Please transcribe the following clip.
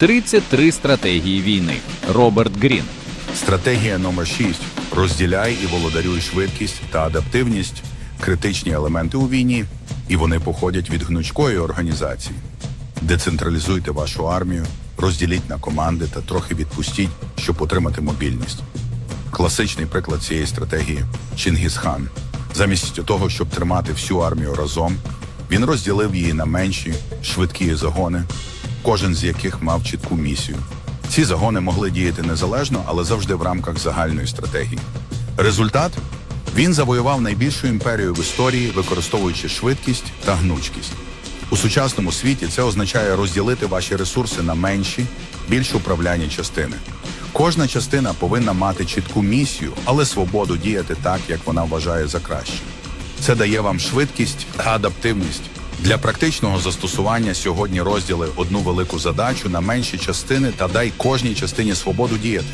33 стратегії війни. Роберт Грін. Стратегія номер 6. Розділяй і володарюй швидкість та адаптивність критичні елементи у війні, і вони походять від гнучкої організації. Децентралізуйте вашу армію, розділіть на команди та трохи відпустіть, щоб отримати мобільність. Класичний приклад цієї стратегії Чингісхан. Замість того, щоб тримати всю армію разом, він розділив її на менші, швидкі загони, кожен з яких мав чітку місію. Ці загони могли діяти незалежно, але завжди в рамках загальної стратегії. Результат він завоював найбільшу імперію в історії, використовуючи швидкість та гнучкість. У сучасному світі це означає розділити ваші ресурси на менші, більш управляні частини. Кожна частина повинна мати чітку місію, але свободу діяти так, як вона вважає за краще. Це дає вам швидкість та адаптивність. Для практичного застосування сьогодні розділи одну велику задачу на менші частини та дай кожній частині свободу діяти.